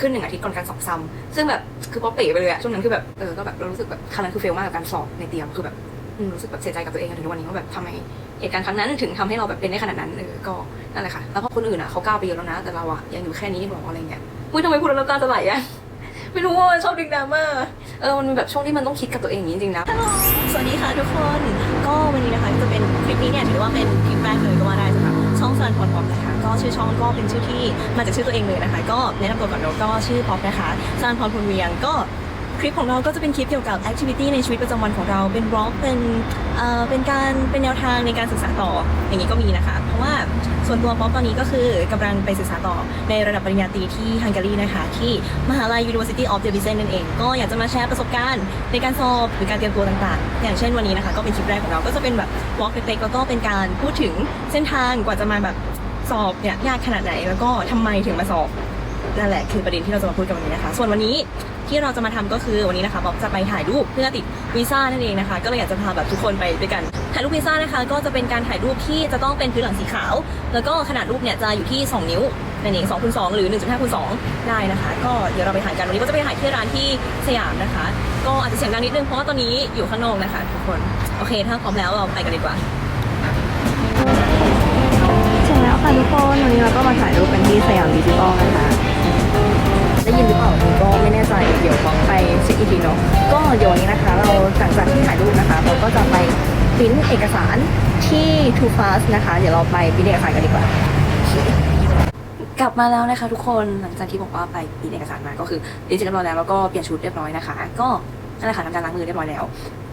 ขึ้นหนึ่งอาทิตย์ก่อนการสอบซ้ำซึ่งแบบคือพอเป๋ไปเลยอะช่วงนั้นคือแบบเออก็แบบเรารู้สึกแบบครั้งนั้นคือเฟลมากกับการสอบในเตรียมคือแบบรู้สึกแบบเสียใจกับตัวเองถึงวันนี้ว่าแบบทำไมเหตุการณ์ครั้งนั้นถึงทำให้เราแบบเป็นได้ขนาดนั้นเออก็นั่นแหละค่ะแล้วพอคนอื่นอะเขาก้าวไปเยอะแล้วนะ แต่เราอะยังอยู่แค่นี้หรออะไรเงี้ยอุ้ยทำไมพูดแล้วน้ำตาจะไหลอะไม่รู้ว่าชอบดึงดราม่าเออมันแบบช่วงที่มันต้องคิดกับตัวเองอย่างนี้จริงๆนะสวัสดีค่ะทุกคนก็วันนี้นะคะจะเป็นคลิปนี้เนี่ยถือว่าเป็นคลิปแรกเลยก็ว่าได้ รับช่นพอดป๊อปนะคะก็ชื่อช่องก็เป็นชื่อที่มาจากชื่อตัวเองเลยนะคะ ก็แนะนำตัวก่อนเราก็ชื่อปอปนะคะซันพรพลเวียงก็ คลิปของเราก็จะเป็นคลิปเกี่ยวกับแอคทิวิตี้ในชีวิตประจำวันของเรา เป็นบล็อกเป็นเอ่อเป็นการเป็นแนวทางในการศึกษาต่ออย่างนี้ก็มีนะคะ เพราะว่าส่วนตัวป๊อปตอนนี้ก็คือกำลังไปศึกษาต่อในระดับปริญญาตรีที่ฮังการีนะคะ ที่มหาลัย University of the Vizen นั่นเอง ก็อยากจะมาแชร์ประสบการณ์ในการสอบหรือการเตรียมตัวต่างๆ อย่างเช่นวันนี้นะคะก็เป็นคลิปแรกของเรา ก็จะเป็นแบบวอล์กเล็กๆแล้วก็เป็นการพูดถึงเส้นทางกว่าจะมาแบบสอบเนี่ยยากขนาดไหน แล้วก็ทำไมถึงมาสอบ นั่นแหละคือประเด็นที่เราจะมาพูดกันวันนี้นะคะ ส่วนวันนี้ที่เราจะมาทำก็คือวันนี้นะคะบ๊อบจะไปถ่ายรูปเพื่อติดวีซ่านั่นเองนะคะ ก็เลยอยากจะพาแบบทุกคนไปด้วยกันถ่ายรูปวีซ่านะคะ ก็จะเป็นการถ่ายรูปที่จะต้องเป็นพื้นหลังสีขาว แล้วก็ขนาดรูปเนี่ยจะอยู่ที่ 2 นิ้วนั่นเอง2คูณ2หรือ1.5คูณ2ได้นะคะ ก็เดี๋ยวเราไปถ่ายกันวันนี้ก็จะไปถ่ายที่ร้านที่สยามนะคะ ก็อาจจะเสียงดังนิดนึงเพราะว่าตอนนี้อยู่ข้างนอกนะคะ ทุกคนโอเค ถ้าพร้อมแล้วเราไปกันดีกว่า ใช่แล้วค่ะทุกคนวันนี้เราก็มาถ่ายรูปกันที่สยามดิจิตอลนะคะ ได้ยินหรือเปล่าก็ไม่แน่ใจเดี๋ยวต้องไปเช็คอีกทีเนาะก็เดี๋ยววันนี้นะคะ เราหลังจากที่ถ่ายรูปนะคะ เราก็จะไปปริ้นเอกสารที่ Too Fast นะคะ เดี๋ยวเราไปปิ้นเอกสารกันดีกว่า กลับมาแล้วนะคะ ทุกคนหลังจากที่บอกว่าไปปีนเอกสารมาก็คือเรียนเสร็จเรียบร้อยแล้วแล้วก็เปลี่ยนชุดเรียบร้อยนะคะ ก็ นั่นแหละค่ะทำการล้างมือเรียบร้อยแล้ว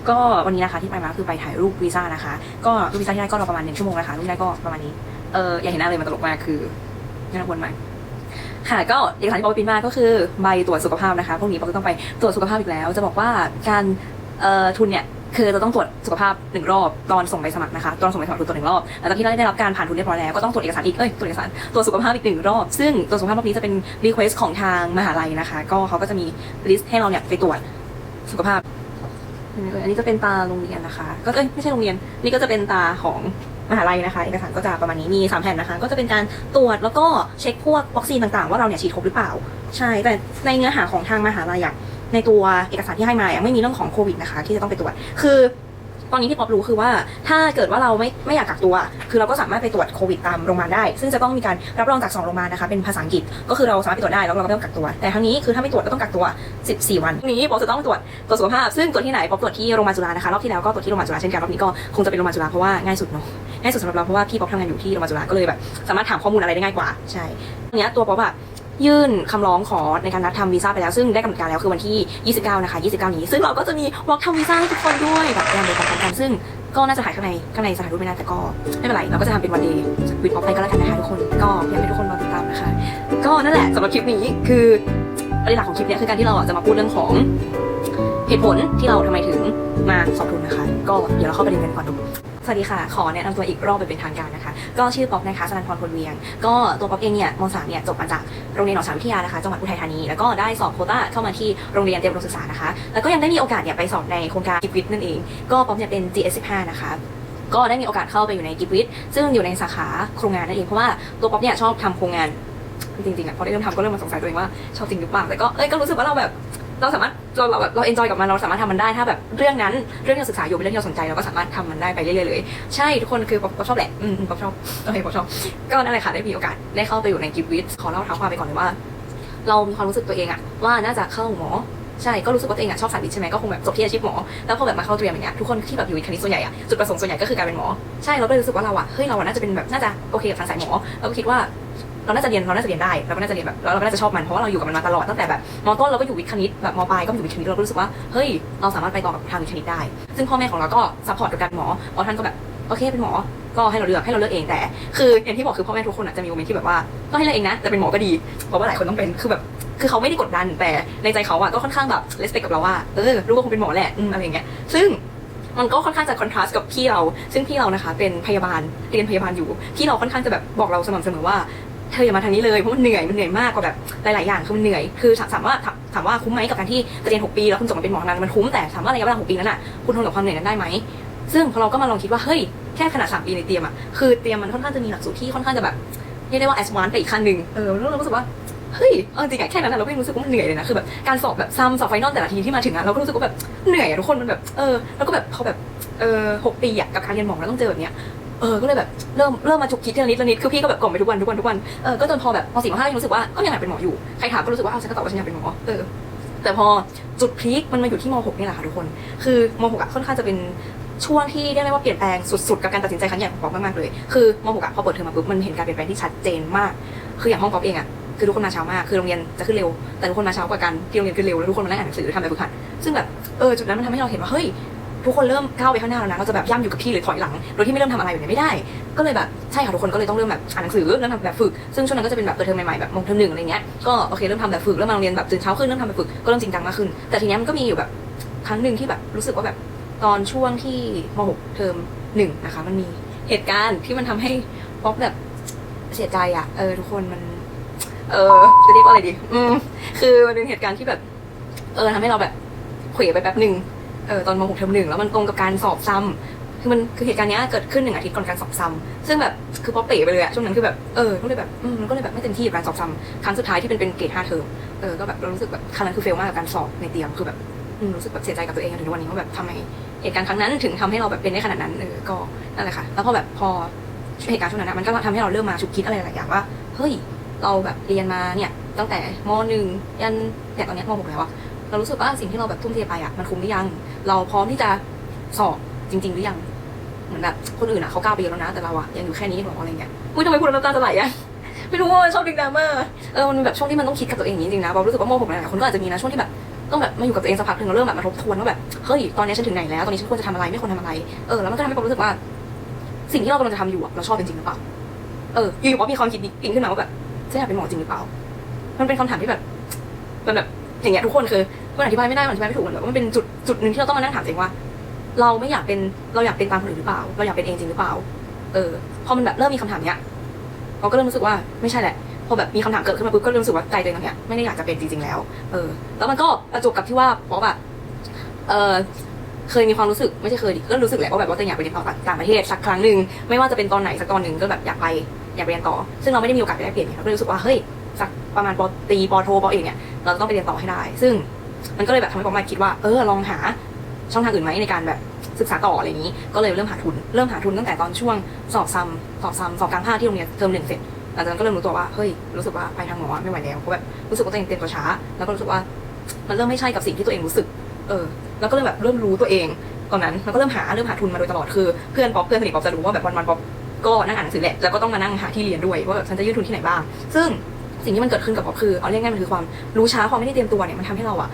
ก็วันนี้นะคะที่ไปมาคือไปถ่ายรูปวีซ่านะคะ ก็รูปวีซ่าที่ได้ก็รอประมาณหนึ่งชั่วโมงนะคะรูปได้ก็ประมาณนี้เอออย่าเห็นหน้าเลยมันตลกมากคือน่าควรมากค่ะก็เอกสารที่ปอไปปิ้นมาก็คือใบตรวจสุขภาพนะคะพรุ่งนี้ปอก็ต้องไปตรวจสุขภาพอีกแล้ว จะบอกว่าการเอ่อทุนเนี่ยคือจะต้องตรวจสุขภาพหนึ่งรอบตอนส่งใบสมัครนะคะตอนส่งใบสมัครคือตรวจหนึ่งรอบหลังจากที่เราได้รับการผ่านทุนเรียบร้อยแล้วก็ต้องตรวจเอกสารอีกเอ้ยตรวจเอกสารตรวจสุขภาพอีกหนึ่งรอบซึ่งตรวจสุขภาพรอบนี้จะเป็นรีเควสของทางมหาลัยนะคะ ก็เขาก็จะมีลิสต์ให้เราเนี่ยไปตรวจ สุขภาพอันนี้จะเป็นตาโรงเรียนนะคะ ก็เอ้ยไม่ใช่โรงเรียน นี่ก็จะเป็นตาของมหาลัยนะคะเอกสารก็จะประมาณนี้มีสามแผ่นนะคะ ก็จะเป็นการตรวจแล้วก็เช็คพวกวัคซีนต่างๆ ว่าเราเนี่ยฉีดครบหรือเปล่า ใช่แต่ในเนื้อหาของทางมหาลัยอย่างในตัวเอกสารที่ให้มาอะไม่มีเรื่องของโควิดนะคะ ที่จะต้องไปตรวจคือ ตอนนี้ที่ป๊อปรู้คือว่าถ้าเกิดว่าเราไม่ไม่อยากกักตัว คือเราก็สามารถไปตรวจโควิดตามโรงพยาบาลได้ ซึ่งจะต้องมีการรับรองจากสองโรงพยาบาลนะคะเป็นภาษาอังกฤษก็คือเราสามารถไปตรวจได้แล้วเราก็ไม่ต้องกักตัว แต่ทั้งนี้คือถ้าไม่ตรวจก็ต้องกักตัว 14 วันนี้ป๊อปจะต้องตรวจตรวจสุขภาพ ซึ่งตรวจที่ไหนป๊อปตรวจที่โรงพยาบาลจุฬานะคะรอบที่แล้วก็ตรวจที่โรงพยาบาลจุฬาเช่นกันรอบนี้ก็คงจะเป็นโรงพยาบาลจุฬาเพราะว่าง่ายสุดเนาะง่ายสุดสำหรับเราเพราะว่าพี่ป๊อปทำงานอยู่ที่โรงพยาบาลจุฬาก็เลยแบบสามารถถามข้อมูลอะไรได้ง่ายกว่าใช่เนี้ยตัวป๊อปอะ ยื่นคำร้องขอในการนัดทำวีซ่าไปแล้วซึ่งได้กำหนดการแล้วคือวันที่ 29 นะคะ 29 นี้ ซึ่งเราก็จะมีวอล์กทำวีซ่าให้ทุกคนด้วยแบบแรงเดยวกันกันซึ่งก็น่าจะถ่ายข้างในข้างในสถานรูปไม่น่าแต่ก็ไม่เป็นไรเราก็จะทำเป็นวันเดย์วิดออฟไปก็แล้วกันนะคะทุกคนก็อยากให้ทุกคนรอติดตามนะคะ ก็นั่นแหละสำหรับคลิปนี้คือประเด็นหลักของคลิปเนี้ยคือการที่เราอะจะมาพูดเรื่องของเหตุผลที่เราทำไมถึงมาสอบทุนนะคะ ก็เดี๋ยวเราเข้าประเด็นกันก่อนดู วัสดีค่ะ ขอแนะนำตัวอีกรอบไปเป็นทางการนะคะ ก็ชื่อป๊อปนะคะสนันพรพลเวียง ก็ตัวป๊อปเองเนี่ยมสามเนี่ยจบมาจากโรงเรียนหนองฉางวิทยานะคะจังหวัดอุทัยธานี แล้วก็ได้สอบโควต้าเข้ามาที่โรงเรียนเตรียมอุดมศึกษานะคะ แล้วก็ยังได้มีโอกาสเนี่ยไปสอบในโครงการกิฟวิทนั่นเอง ก็ป๊อปเนี่ยเป็น GS15 นะคะก็ได้มีโอกาสเข้าไปอยู่ในกิฟวิทซึ่งอยู่ในสาขาโครงงานนั่นเอง เพราะว่าตัวป๊อปเนี่ยชอบทำโครงงานจริงๆอะพอได้เริ่มทำก็เริ่มมาสงสัยตัวเองว่าชอบจริงหรือเปล่าแต่ก็เอ้ยก็รู้สึกว่าเราแบบ เราสามารถเราเราแบบเราเอนจอยกับมันเราสามารถทำมันได้ถ้าแบบเรื่องนั้นเรื่องที่เราศึกษาอยู่เป็นเรื่องที่เราสนใจเราก็สามารถทำมันได้ไปเรื่อยๆเลยใช่ทุกคนคือป๊อปป๊อปชอบแหละอืมอืมป๊อปชอบโอเคป๊อปชอบก็นั่นแหละค่ะได้มีโอกาสได้เข้าไปอยู่ในกิฟวิทขอเล่าเท้าความไปก่อนเลยว่า เรามีความรู้สึกตัวเองอะว่าน่าจะเข้าหมอใช่ก็รู้สึกว่าตัวเองอะชอบสายวิทย์ใช่ไหมก็คงแบบจบที่อาชีพหมอแล้วพอแบบมาเข้าเตรียมอย่างเงี้ยทุกคนที่แบบอยู่วิทย์คณิตส่วนใหญ่อะจุดประสงค์ส่วนใหญ่ก็คือการเป็นหมอใช่เราก็เลยรู้สึกว่าเราอะเฮ้ยเราอะน่าจะเป็นแบบน่าจะโอเคกับทางสายหมอเราก็คิดว่า เราน่าจะเรียนเราน่าจะเรียนได้เราก็น่าจะเรียนแบบเราเราก็น่าจะชอบมันเพราะว่าเราอยู่กับมันมาตลอดตั้งแต่แบบมต้นเราก็อยู่วิทย์คณิตแบบมปลายก็อยู่วิทย์คณิตเราก็รู้สึกว่าเฮ้ยเราสามารถไปต่อกับทางวิทย์คณิตได้ ซึ่งพ่อแม่ของเราก็ซัพพอร์ตกับการหมอเพราะท่านก็แบบโอเคเป็นหมอก็ให้เราเลือกให้เราเลือกเองแต่ คืออย่างที่บอกคือพ่อแม่ทุกคนอะจะมีโมเมนต์ที่แบบว่าก็ให้เลือกเองนะแต่เป็นหมอก็ดีเพราะว่าหลายคนต้องเป็นคือแบบคือเขาไม่ได้กดดันแต่ในใจเขาอะก็ค่อนข้างแบบเลสเปกกับเราว่าเออลูกก็คงเป็นหมอแหละอืมอะไรอย่างเงี้ยซึ่งมันก็ค่อนข้างจะคอนทราสต์กับพี่เรา ซึ่งพี่เรานะคะเป็นพยาบาลเรียนพยาบาลอยู่ พี่เราค่อนข้างจะแบบบอกเราสม่ำเสมอว่า เธออย่ามาทางนี้เลยเพราะมันเหนื่อยมันเหนื่อยมากกว่าแบบหลาย ๆ อย่างคือมันเหนื่อยคือถามว่าถามถามว่าคุ้มไหมกับการที่เรียน6ปีแล้วคุณจบมาเป็นหมอทำงานมันคุ้มแต่ถามว่าระยะเวลา6ปีนั้นอะคุณทนกับความเหนื่อยนั้นได้ไหมซึ่งพอเราก็มาลองคิดว่าเฮ้ยแค่ขนาด3ปีในเตรียมอะคือเตรียมมันค่อนข้างจะมีหลักสูตรที่ค่อนข้างจะแบบเรียกได้ว่าแอดวานซ์ไปอีกขั้นหนึ่งเออแล้วเรารู้สึกว่าเฮ้ยเอาจริงอะแค่นั้นอะเราก็ยังรู้สึกว่ามันเหนื่อยเลยนะคือแบบการสอบแบบซ้ำสอบไฟนอลแต่ละทีที่มาถึงอะเราก็รู้สึกว่าแบบเหนื่อยอะทุกคนมันแบบเออแล้วก็แบบพอแบบเออหกปีอะกับการเรียนหมอแล้วต้องเจอแบบเนี้ย เออก็เลยแบบเริ่มเริ่มมาจุกคิดทีละนิดละนิดคือพี่ก็แบบกล่อมไปทุกวันทุกวันทุกวันเออก็จนพอแบบพอสี่มห้ายังรู้สึกว่าก็ยังอยากเป็นหมออยู่ใครถามก็รู้สึกว่าเอ้าฉันก็ตอบว่าฉันอยากเป็นหมอเออแต่พอจุดพีคมันมาอยู่ที่ม .6 นี่แหละค่ะทุกคน คือม .6 อะค่อนข้างจะเป็นช่วงที่เรียกได้ว่าเปลี่ยนแปลงสุดๆ กับการตัดสินใจครั้งใหญ่ของป๊อปมากๆเลย คือม .6 อะพอเปิดเทอมมาปุ๊บมันเห็นการเปลี่ยนแปลงที่ชัดเจนมาก คืออย่างห้องป๊อปเองอะคือทุกคนมาเช้ามาก คือโรงเรียนจะขึ้นเร็ว แต่ทุกคนมาเช้ากว่ากันที่โรงเรียนขึ้นเร็วแล้วทุกคนมานั่งอ่านหนังสือทำแบบฝึกหัด ซึ่งแบบเออจุดนั้นมันทำให้เราเห็นว่าเฮ้ย ทุกคนเริ่มก้าวไปข้างหน้าแล้วนะเราจะแบบย่ำอยู่กับที่หรือถอยหลังโดยที่ไม่เริ่มทำอะไรแบบนี้ไม่ได้ ก็เลยแบบใช่ค่ะทุกคนก็เลยต้องเริ่มแบบอ่านหนังสือเริ่มทำแบบฝึกซึ่งช่วงนั้นก็จะเป็นแบบเปิดเทอมใหม่ๆแบบมงเทอมหนึ่งอะไรเงี้ยก็โอเคเริ่มทำแบบฝึกเริ่มมาโรงเรียนแบบตื่นเช้าขึ้นเริ่มทำแบบฝึกก็เริ่มจริงจังมากขึ้น แต่ทีเนี้ยมันก็มีอยู่แบบครั้งหนึ่งที่แบบรู้สึกว่าแบบตอนช่วงที่ม .6 เทอมหนึ่งนะคะมันมีเหตุการณ์ที่มันทำให้ป๊อปแบบเสียใจอะเออทุกคนมัน เออจะเรียกว่าอะไรดี อืมคือมันเป็นเหตุการณ์ที่แบบ เออทำให้เราแบบเขวไปแป๊บหนึ่ง เออตอนม .6 เทอมหนึ่งแล้วมันตรงกับการสอบซ้ำคือมันคือเหตุการณ์เนี้ยเกิดขึ้นหนึ่งอาทิตย์ก่อนการสอบซ้ำซึ่งแบบคือป๊อเป๋ไปเลยอะช่วงนั้นคือแบบเออก็เลยแบบอืมก็เลยแบบไม่เต็มที่กับการสอบซ้ำครั้งสุดท้ายที่เป็นเป็นเกรดห้าเทอมเออก็แบบเรารู้สึกแบบครั้งนั้นคือเฟลมากกับการสอบในเตรียมคือแบบอืมรู้สึกแบบเสียใจกับตัวเองจนถึงวันนี้ว่าแบบทำไมเหตุการณ์ครั้งนั้นถึงทำให้เราแบบเป็นได้ขนาดนั้นเออก็นั่นแหละค่ะแล้วพอแบบพอเหตุการณ์ช่วงนั้นอะมันก็ทำให้เราเริ่มมาฉุกคิดอะไรหลายอย่างว่าเฮ้ยเราแบบเรียนมาเนี่ยตั้งแต่มหนึ่งยันเนี่ยตอนนี้มหกแล้วอะ เรารู้สึกว่าสิ่งที่เราแบบทุ่มเทไปอะมันคุ้มหรือยัง เราพร้อมที่จะสอบจริง ๆ หรือยัง เหมือนแบบคนอื่นอะเขาก้าวไปเยอะแล้วนะแต่เราอะยังอยู่แค่นี้หรออะไรเงี้ยอุ้ยทำไมพูดแล้วน้ำตาจะไหลอะไม่รู้ว่าชอบดึงดราม่าเออมันเป็นแบบช่วงที่มันต้องคิดกับตัวเองอย่างนี้จริงๆนะเรารู้สึกว่าโมหกหลายๆคนก็อาจจะมีนะช่วงที่แบบต้องแบบมาอยู่กับตัวเองสักพักหนึ่งแล้วเริ่มแบบมาทบทวนว่าแบบเฮ้ยตอนนี้ฉันถึงไหนแล้วตอนนี้ฉันควรจะทำอะไรไม่ควรทำอะไรเออแล้วมันก็ทำให้ผมรู้สึกว่า สิ่งที่เรากำลังจะทำอยู่อะเราชอบจริงๆหรือเปล่าเอออยู่ๆก็มีความคิดปิ๊งขึ้นมาว่าแบบฉันอยากเป็นหมอจริงหรือเปล่า มันเป็นคำถามที่แบบมันแบบอย่างเงี้ยทุกคนคือ มันอธิบายไม่ได้มันอธิบายไม่ถูกมันแบบว่ามันเป็นจุดจุดหนึ่งที่เราต้องมานั่งถามตัวเองว่า เราไม่อยากเป็นเราอยากเป็นตามคนอื่นหรือเปล่า เราอยากเป็นเองจริงหรือเปล่า เออพอมันแบบเริ่มมีคำถามเนี้ยเราก็เริ่มรู้สึกว่าไม่ใช่แหละพอแบบมีคำถามเกิดขึ้นมาปุ๊บก็เริ่มรู้สึกว่าใจตัวเองเนี้ยไม่ได้อยากจะเป็นจริงๆแล้ว เออ แล้วมันก็ประจบกับที่ว่าเพราะแบบเออเคยมีความรู้สึกไม่ใช่เคยดิก็รู้สึกแหละว่าแบบว่าตัวเองอยากไปเรียนต่อต่างประเทศสักครั้งหนึ่งไม่ว่าจะเป็นตอนไหนสักตอนหนึ่งก็แบบอยากไปอยากไปเรียนต่อ ซึ่งเราไม่ได้มีโอกาสไปได้เปลี่ยนเนี่ยเราก็รู้สึกว่าเฮ้ยสักประมาณปตีปโทปเอกเนี่ยเราต้องไปเรียนต่อให้ได้ ซึ่ง มันก็เลยแบบทำให้ผมมาคิดว่าเออลองหาช่องทางอื่นไหมในการแบบศึกษาต่ออะไรอย่างนี้ ก็เลยเริ่มหาทุน เริ่มหาทุนตั้งแต่ตอนช่วงสอบซัมสอบซัมสอบกลางภาคที่โรงเรียนเทอมหนึ่งเสร็จหลังจากนั้นก็เริ่มรู้ตัวว่าเฮ้ยรู้สึกว่าไปทางหมอไม่ไหวแล้วเพราะแบบรู้สึกว่าตัวเองเตรียมตัวช้า แล้วก็รู้สึกว่ามันเริ่มไม่ใช่กับสิ่งที่ตัวเองรู้สึก เออ แล้วก็เริ่มแบบเริ่มรู้ตัวเองตอนนั้นแล้วก็เริ่มหาเริ่มหาทุนมาโดยตลอดคือเพื่อนป๊อปเพื่อนสนิทป๊อปจะรู้ว่าแบบวันๆป๊อปก็นั่งอ่านหนังสือแหละแล้วก็ต้องมานั่งหาที่เรียนด้วยว่าแบบฉันจะยื่นทุนที่ไหนบ้าง ซึ่ง สิ่งที่มันเกิดขึ้นกับป๊อปคือเอาเรียกง่ายๆมันคือความรู้ช้าความไม่ได้เตรียมตัวเนี่ยมันทำให้เราอะ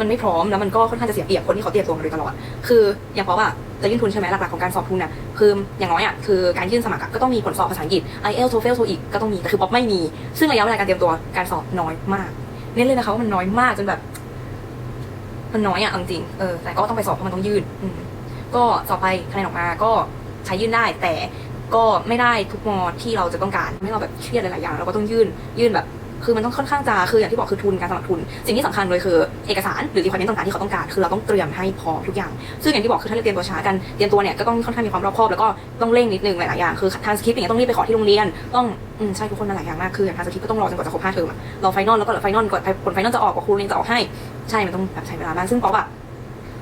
มันไม่พร้อมแล้วมันก็ค่อนข้างจะเสียเปรียบคนที่เขาเตรียมตัวมาโดยตลอด คืออย่างเพราะว่าจะยื่นทุนใช่ไหมหลักๆของการสอบทุนน่ะคืออย่างน้อยอะคือการยื่นสมัครก็ต้องมีผลสอบภาษาอังกฤษ IELTS TOEFL TOEIC ก็ต้องมีแต่คือป๊อปไม่มี ซึ่งระยะเวลาการเตรียมตัวการสอบน้อยมากเน้นเลยนะคะว่ามันน้อยมากจนแบบ มันน้อยอะจริงเออแต่ก็ต้องไปสอบเพราะมันต้องยื่นก็สอบไปคะแนนออกมาก็ใช้ยื่นได้ แต่ ก็ไม่ได้ทุกมอที่เราจะต้องการทำให้เราแบบเครียดหลายๆอย่างเราก็ต้องยื่นยื่นแบบคือมันต้องค่อนข้างจะคืออย่างที่บอกคือทุนการสมัครทุน สิ่งที่สำคัญเลยคือเอกสารหรือ requirement ต่างๆที่เขาต้องการ คือเราต้องเตรียมให้พร้อมทุกอย่าง ซึ่งอย่างที่บอกคือถ้าเราเตรียมตัวช้ากันเตรียมตัวเนี่ยก็ต้องค่อนข้างมีความรอบคอบแล้วก็ต้องเร่งนิดนึงหลายๆอย่างคือทางสคริปต์อย่างเงี้ยต้องรีบไปขอที่โรงเรียนต้องอืมใช่ทุกคนมันหลายอย่างมากคืออย่างทางสคริปต์ก็ต้องรอจนกว่าจะครบห้าเทอมอะรอไฟนอลแล้วก็รอไฟนอลก่อนผลไฟนอลจะออกกว่าครูเรียนจะออกให้ใช่มันต้องแบบใช้เวลามากซึ่งป๊อปอะ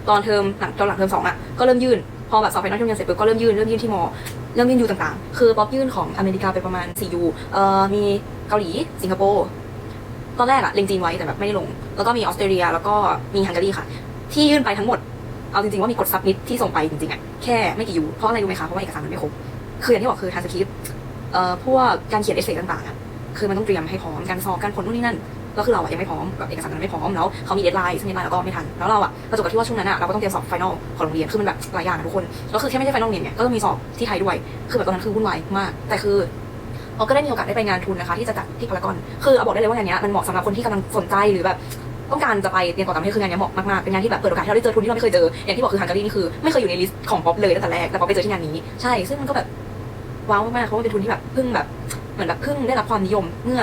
ตอนเทอมหลังตอนหลังเทอมสองอะก็เริ่มยื่น พอแบบสอบไฟนอลที่โรงเรียนเสร็จปุ๊บก็เริ่มยื่นเริ่มยื่นที่มอเริ่มยื่นยูต่างๆ คือป๊อปยื่นของอเมริกาไปประมาณ4ยูเอ่อมีเกาหลีสิงคโปร์ตอนแรกอะเล็งจีนไว้แต่แบบไม่ได้ลง แล้วก็มีออสเตรเลีย แล้วก็มีฮังการีค่ะ ที่ยื่นไปทั้งหมดเอาจริงๆว่ามีกดซับมิดที่ส่งไปจริงๆอะแค่ไม่กี่ยูเพราะอะไรรู้ไหมคะเพราะว่าเอกสารมันไม่ครบคืออย่างที่บอกคือทางสคริปต์เอ่อพวกการเขียนเอเซต่างๆอะคือมันต้องเตรียมให้พร้อมการสอบการผลนู่นนี่นั่น ก็คือเราอะยังไม่พร้อมแบบเอกสารมันไม่พร้อมแล้วเขามีเดทไลน์ซึ่งเดทไลน์เราก็ไม่ทันแล้วเราอะประจวบกับที่ว่าช่วงนั้นอะเราก็ต้องเตรียมสอบไฟนอลของโรงเรียนคือมันแบบหลายอย่างอะทุกคนแล้วคือแค่ไม่ใช่ไฟนอลเรียนเนี่ยก็ต้องมีสอบที่ไทยด้วย คือแบบตอนนั้นคือวุ่นวายมาก แต่คือเราก็ได้มีโอกาสได้ไปงานทุนนะคะที่จะจัดที่พารากอน คือเอาบอกได้เลยว่างานนี้มันเหมาะสำหรับคนที่กำลังสนใจหรือแบบต้องการจะไปเรียนต่อต่างประเทศคืองานนี้เหมาะมากๆ เป็นงานที่แบบเปิดโอกาสให้เราได้เจอทุนที่เราไม่เคยเจอ อย่างที่บอกคือฮังการีนี่คือไม่เคยอยู่ในลิสต์ของป๊อปเลยตั้งแต่แรก แต่ป๊อปไปเจอที่งานนี้ ใช่ ซึ่งมันก็แบบว้าวมากๆเพราะว่าเป็นทุนที่แบบเพิ่งแบบเหมือนแบบเพิ่งได้รับความนิยมเมื่อ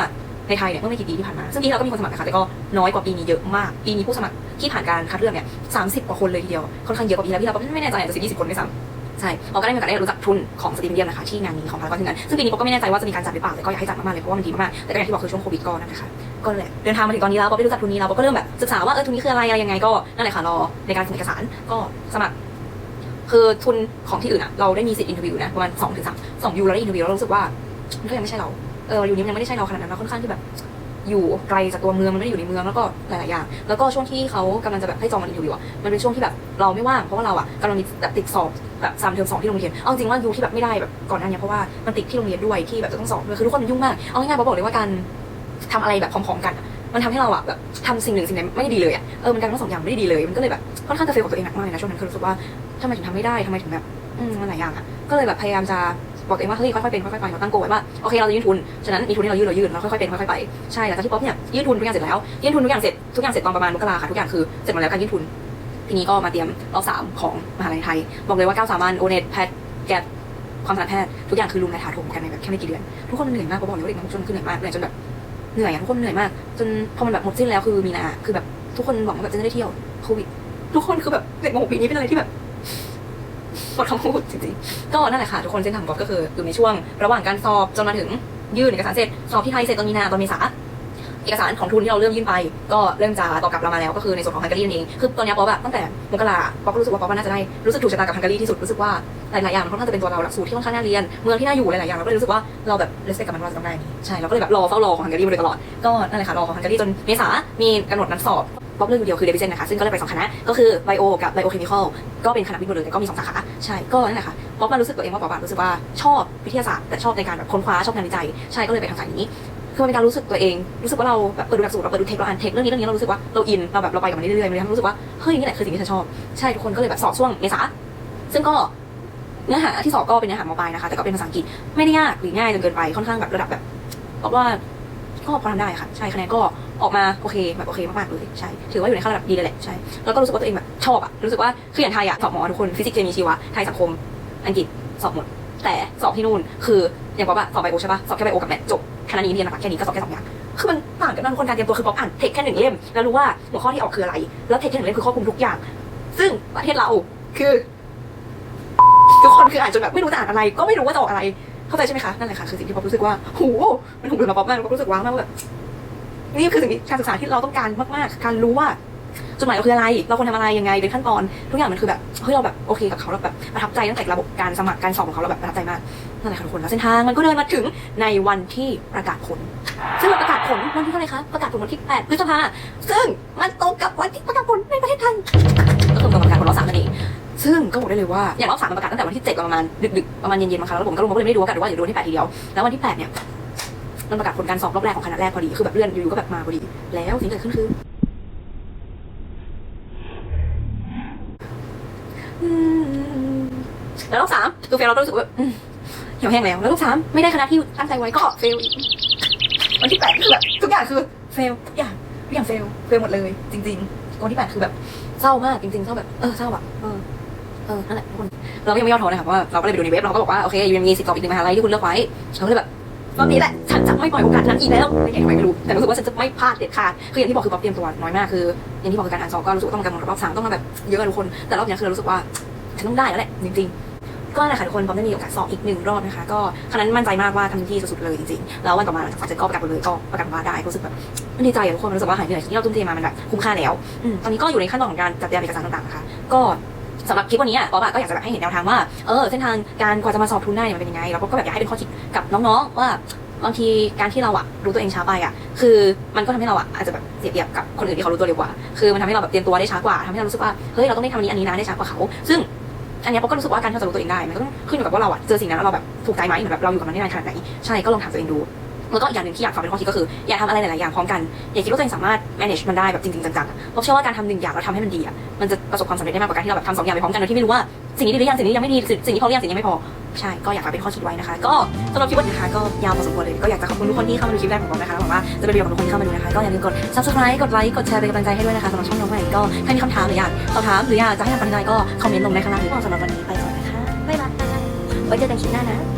ในไทยเนี่ยเมื่อไม่กี่ปีที่ผ่านมา ซึ่งปีเราก็มีคนสมัครนะคะแต่ก็น้อยกว่าปีนี้เยอะมากปีนี้ผู้สมัครที่ผ่านการคัดเลือกเนี่ยสามสิบกว่าคนเลยทีเดียวค่อนข้างเยอะกว่าปีแล้วพี่เราก็ไม่แน่ใจอาจจะสิบยี่สิบคนด้วยซ้ำใช่เราก็ได้มีโอกาสได้รู้จักทุนของสตรีมเดียมนะคะที่งานนี้ของพารากอนที่งานซึ่งปีนี้ผมก็ไม่แน่ใจว่าจะมีการจัดหรือเปล่าแต่ก็อยากให้จัดมากๆเลยเพราะว่ามันดีมากๆแต่ก็อย่างที่บอกคือช่วงโควิดก็นั่นะคะก็เลยเดินทางมาถึงตอนนี้แล้วเราได้รู้จักทุนนี้แล้วเราก็เริ่มแบบศึกษาว่าเออทุนนี้คืออะไรอะไรยังไงก็นั่นแหละค่ะรอในการส่งเอกสารก็สมัครคือทุนของที่อื่นอะเราได้มีสิทธิ์อินเทอร์วิวนะประมาณสองถึงสามสองยูเราได้อินเทอร์วิวเรารู้สึกว่ามันก็ยังไม่ใช่เรา เอออยู่นี้มันยังไม่ได้ใช่เราขนาดนั้นเราค่อนข้างที่แบบอยู่ไกลจากตัวเมืองมันไม่ได้อยู่ในเมืองแล้วก็หลายๆอย่าง แล้วก็ช่วงที่เขากำลังจะแบบให้จองมาอินเทอร์วิวอะมันเป็นช่วงที่แบบเราไม่ว่างเพราะว่าเราอะกำลังมีแบบติดสอบแบบสามเทอมสองที่โรงเรียนเอาจริงว่ายูที่แบบไม่ได้แบบก่อนหน้านี้เพราะว่ามันติดที่โรงเรียนด้วยที่แบบจะต้องสอบด้วยคือทุกคนมันยุ่งมากเอาง่ายๆบอกเลยว่าการทำอะไรแบบพร้อมๆกันอะมันทำให้เราอะแบบทำสิ่งหนึ่งสิ่งใดไม่ดีเลยอะเออมันกลายเป็นสองอย่างไม่ได้ดีเลยมันก็เลยแบบค่อนข้างจะเฟลกับตัวเองหนักมากเลยนะช่วงนั้นคือรู้สึกว่าทำไมถึงทำไม่ได้ทำไมถึงแบบอืมหลายอย่างอะก็เลยแบบพยายามจะ บอกเองว่าเฮ้ยค่อยๆเป็นค่อยๆไปเราตั้งโกไว้ว่าโอเคเราจะยื่นทุนฉะนั้นมีทุนที่เรายื่นเรายื่นเราค่อยๆเป็นค่อยๆไปใช่หลังจากที่ป๊อปเนี่ยยื่นทุนทุกอย่างเสร็จแล้วยื่นทุนทุกอย่างเสร็จทุกอย่างเสร็จตอนประมาณมกราค่ะทุกอย่างคือเสร็จหมดแล้วการยื่นทุนทีนี้ก็มาเตรียมรอบสามของมหาลัยไทย บอกเลยว่าก้าวสามัญโอเน็ตแพทแกดความถนัดแพทย์ทุกอย่างคือลุมในถาโถมกันในแบบแค่ไม่กี่เดือนทุกคนเหนื่อยมากก็บอกเลยว่าเด็กมันจนคือเหนื่อยมากเหนื่อยจนแบบเหนื่อยอะทุกคนเหนื่อยมากจนพอมันแบบหมดสิ้นแล้วคือมีนาคือแบบทุกคนหวังว่าแบบจะได้เที่ยวโควิดทุกคนคือแบบเด็กมหกปีนี้เป็นอะไรที่แบบ หมดคำพูดจริงๆ ก็นั่นแหละค่ะทุกคนเส้นทางของก๊อฟก็คืออยู่ในช่วงระหว่างการสอบจนมาถึงยื่นเอกสารเสร็จสอบที่ไทยเสร็จตอนมีนาตอนเมษาเอกสารของทุนที่เราเริ่มยื่นไป ก็เริ่มจะตอบกลับเรามาแล้วก็คือในส่วนของฮังการีนั่นเองคือตอนนี้ป๊อปอะตั้งแต่มกราป๊อปก็รู้สึกว่าป๊อปน่าจะได้รู้สึกถูกชะตากับฮังการีที่สุดรู้สึกว่าหลายๆอย่างมันค่อนข้างจะเป็นตัวเราหลักสูตรที่ค่อนข้างน่าเรียนเมืองที่น่าอยู่หลายๆอย่างเราก็เลยรู้สึกว่าเราแบบเลสเปกกับมันว่าจะต้องได้นี่ใช่เราก็เลยแบบรอเฝ้ารอของฮังการีมาโดยตลอดก็นั่นแหละค่ะรอของฮังการีจนเมษามีกำหนดนัดสอบ ป๊อปเลือกอยู่เดียวคือเดวิเซนนะคะซึ่งก็เลยไปสองคณะก็คือไบโอกับไบโอเคมีคอลก็เป็นคณะวิทย์หมดเลยแต่ก็มีสองสาขาใช่ก็นั่นแหละค่ะป๊อปมารู้สึกตัวเองว่าป๊อปรู้สึกว่าชอบวิทยาศาสตร์แต่ชอบในการแบบค้นคว้าชอบงานวิจัยใช่ก็เลยไปทางสายนี้คือมันเป็นการรู้สึกตัวเอง รู้สึกว่าเราแบบเปิดดูหลักสูตรเราเปิดดูเทคเราอ่านเทคเรื่องนี้เรื่องนี้เรารู้สึกว่าเราอินเราแบบเราไปกับมันเรื่อยๆเลยทำรู้สึกว่าเฮ้ยนี่แหละคือสิ่งที่ฉันชอบใช่ทุกคนก็เลยแบบสอบช่วงเมษาซึ่งก็เนื้อหาที่สอบก็เป็นเนื้อหามปลายนะคะแต่ก็เป็นภาษาอังกฤษไม่ได้ยากหรือง่ายจนเกินไปค่อนข้างแบบระดับแบบบอกว่า ก็พอทำได้ค่ะ ใช่คะแนนก็ออกมาโอเคแบบโอเคมากๆเลยใช่ถือว่าอยู่ในขั้นระดับดีเลยแหละใช่แล้วก็รู้สึกว่าตัวเองแบบชอบอะรู้สึกว่าคืออย่างไทยอะสอบหมอทุกคนฟิสิกส์เคมีชีวะไทยสังคม อังกฤษสอบหมดแต่สอบที่นู่นคืออย่างป๊อปอะสอบไบโอใช่ปะสอบแค่ไบโอกับแมทจบคณะนี้เรียนมาแค่นี้ก็สอบแค่สองอย่างคือมันต่างกันมากทุกคนการเตรียมตัวคือป๊อปอ่านเทคแค่หนึ่งเล่มแล้วรู้ว่าหัวข้อที่ออกคืออะไร แล้วเทคแค่หนึ่งเล่มคือครอบคลุมทุกอย่าง ซึ่งประเทศเราคือ ทุกคนคืออ่านจนแบบไม่รู้จะอ่านอะไร ก็ไม่รู้ว่าจะออกอะไร เข้าใจใช่ไหมคะ นั่นแหละค่ะคือสิ่งที่ป๊อปรู้สึกว่าโหมันถูกลืมมาป๊อปมากป๊อปรู้สึกว้าวมากว่าแบบนี่คือสิ่งที่การศึกษาที่เราต้องการมากๆ การรู้ว่าจุดหมายเราคืออะไร เราควรทำอะไรยังไงเป็นขั้นตอนทุกอย่างมันคือแบบเฮ้ยเราแบบโอเคกับเขาเราแบบประทับใจตั้งแต่ระบบการสมัครการสอบของเขาเราแบบประทับใจมากนั่นแหละค่ะทุกคนแล้วเส้นทางมันก็เดินมาถึงในวันที่ประกาศผล ซึ่งมันประกาศผลวันที่เท่าไหร่คะประกาศผลวันที่ 8 พฤษภาซึ่งมันตรงกับวันที่ประกาศผลในประเทศไทยก็คือตรงกับการผลรอบสามนั่นเอง ซึ่งก็บอกได้เลยว่าอย่างรอบสามมันประกาศตั้งแต่วันที่7ประมาณดึกๆประมาณเย็นๆมั้งคะแล้วผมก็ลงก็เลยไม่ได้ดูว่าประกาศหรือว่าอยู่ดูวันที่8ทีเดียวแล้ววันที่8เนี่ยมันประกาศผลการสอบรอบแรกของคณะแรกพอดีคือแบบเลื่อนอยู่ๆก็แบบมาพอดี แล้วสิ่งที่เกิดขึ้นคือแล้วรอบสามคือเฟลเราก็รู้สึกว่าเหี่ยวแห้งแล้วแล้วรอบสามไม่ได้คณะที่ตั้งใจไว้ก็เฟลอีกวันที่แปดคือแบบทุกอย่างคือเฟลทุกอย่างทุกอย่างเฟลเฟลหมดเลย จริง ๆ วันที่แปดคือแบบเศร้ามากจริงๆเศร้าแบบเออเศร้าแบบเออ เออนั่นแหละทุกคนเราก็ยังไม่ย่อท้อนะครับว่าเราก็เลยไปดูในเว็บเราก็บอกว่าโอเคยังมีสิทธิ์สอบอีกหนึ่งมหาลัยที่คุณเลือกไว้เราก็เลยแบบรอบนี้แหละฉันจะไม่ปล่อยโอกาสนั้นอีกแล้วไม่เก่ไมไม่รู้แต่รู้สึกว่าฉันจะไม่พลาดเด็ดขาดคืออย่างที่บอกคือป๊อปเตรียมตัวน้อยมากคืออย่างที่บอกคือการอ่านสอบก็รู้สึกว่าต้องมากันรอบสามต้องมาแบบเยอะอะทุกคน แต่รอบนี้คือเรารู้สึกว่าฉันต้องได้แล้วแหละจริงๆก็นั่นแหละค่ะทุกคนป๊อปได้มีโอกาสสอบอีกหนึ่งรอบนะคะ ก็ครั้นั้นมั่นใจมากว่าทำที่สุดๆเลยจริงๆ แล้ววันต่อมาหลังจากสอบเสร็จก็ประกาศผลเลยก็ประกาศว่าได้รู้สึกแบบดีใจอะทุกคนรู้สึกว่าหายเหนื่อยที่เราทุ่มเทมามันแบบคุ้มค่าแล้วอืมตอนนี้ก็อยู่ในขั้นตอนของการจัดเตรียมเอกสารต่างๆนะคะก็ สำหรับคลิปวันนี้อะป๊อปอะก็อยากจะแบบให้เห็นแนวทางว่าเออเส้นทางการกว่าจะมาสอบทุนได้เนี่ยมันเป็นยังไงแล้วก็แบบอยากให้เป็นข้อคิดกับน้องๆว่าบางทีการที่เราอะรู้ตัวเองช้าไปอะคือมันก็ทำให้เราอะอาจจะแบบเสียเปรียบกับคนอื่นที่เขารู้ตัวเร็วกว่า คือมันทำให้เราแบบเตรียมตัวได้ช้ากว่าทำให้เรารู้สึกว่าเฮ้ยเราต้องได้ทำอันนี้อันนี้นะได้ช้ากว่าเขา ซึ่งอันเนี้ยป๊อปก็รู้สึกว่าการที่เราจะรู้ตัวเองได้มันก็ต้องขึ้นอยู่กับว่าเราอะเจอสิ่งนั้นแล้วเราแบบถูกใจไหมเหมือนแบบเราอยู่กับมันได้นานขนาดไหนใช่ก็ลองถามตัวเองดู แล้วก็อีกอย่างหนึ่งที่อยากฝากเป็นข้อคิดก็คืออย่าทำอะไรหลายๆอย่างพร้อมกันอย่าคิดว่าตัวเองสามารถ manage มันได้แบบจริงๆจังๆเพราะเชื่อว่าการทำหนึ่งอย่างแล้วทำให้มันดีอะมันจะประสบความสำเร็จได้มากกว่าการที่เราแบบทำสองอย่างไปพร้อมกันโดยที่ไม่รู้ว่าสิ่งนี้ดีหรือยังสิ่งนี้ยังไม่ดีสิ่งนี้พอหรือยังสิ่งนี้ไม่พอใช่ก็อยากฝากเป็นข้อคิดไว้นะคะ ก็สำหรับคลิปวันนี้นะคะก็ยาวพอสมควรเลยก็อยากจะขอบคุณทุกคนที่เข้ามาดูคลิปแรกของผมนะคะหวังว่าจะเป็นประโยชน์กับทุกคนที่เข้ามาดูนะคะก็อย่าลืมกด subscribe กดไลค์กดแชร์เป็นกำลังใจให้ด้วยนะคะสำหรับช่องน้องใหม่ก็ถ้ามีคำถามหรืออยากสอบถามหรืออยากจะให้ทำปัญญาก็คอมเมนต์ลงในข้างล่างสำหรับวันนี้ไปก่อนนะคะบ๊ายบายไว้เจอกันคลิปหน้านะ